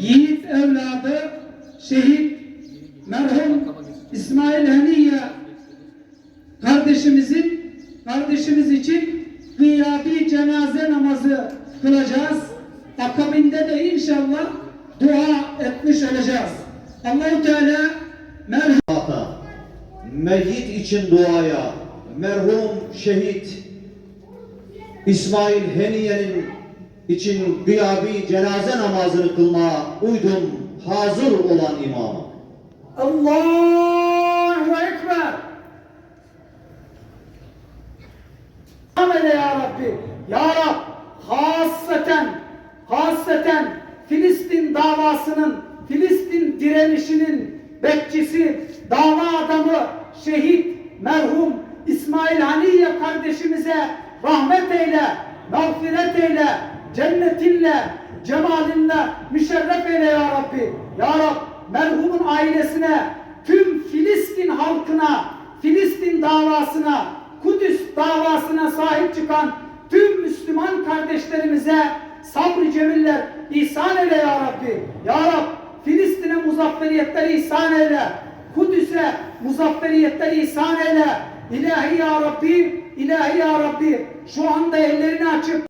yiğit evladı şehit merhum İsmail Haniye kardeşimizin kardeşimiz için gıyabi cenaze namazı kılacağız. Akabinde de inşallah dua etmiş olacağız. Allahu Teala merhum meyyit için duaya, merhum şehit İsmail Heniye'nin için gıyabi cenaze namazını kılmaya uydum hazır olan imama. Allahu Ekber. Amele ya Rabbi. Ya Rab, hasreten, hasreten Filistin davasının, Filistin direnişinin bekçisi, dava adamı, şehit, merhum İsmail Haniye kardeşimize rahmet eyle, mağfiret eyle, cennetinle, cemalinle müşerref eyle ya Rabbi. Ya Rab, merhumun ailesine, tüm Filistin halkına, Filistin davasına, Kudüs davasına sahip çıkan tüm Müslüman kardeşlerimize sabrı cemiller ihsan eyle ya Rabbi. Ya Rab, Filistin'e muzafferiyetler ihsan eyle. Kudüs'e muzafferiyetler ihsan eyle. İlahi ya Rabbi, ilahi ya Rabbi. Şu anda ellerini açıp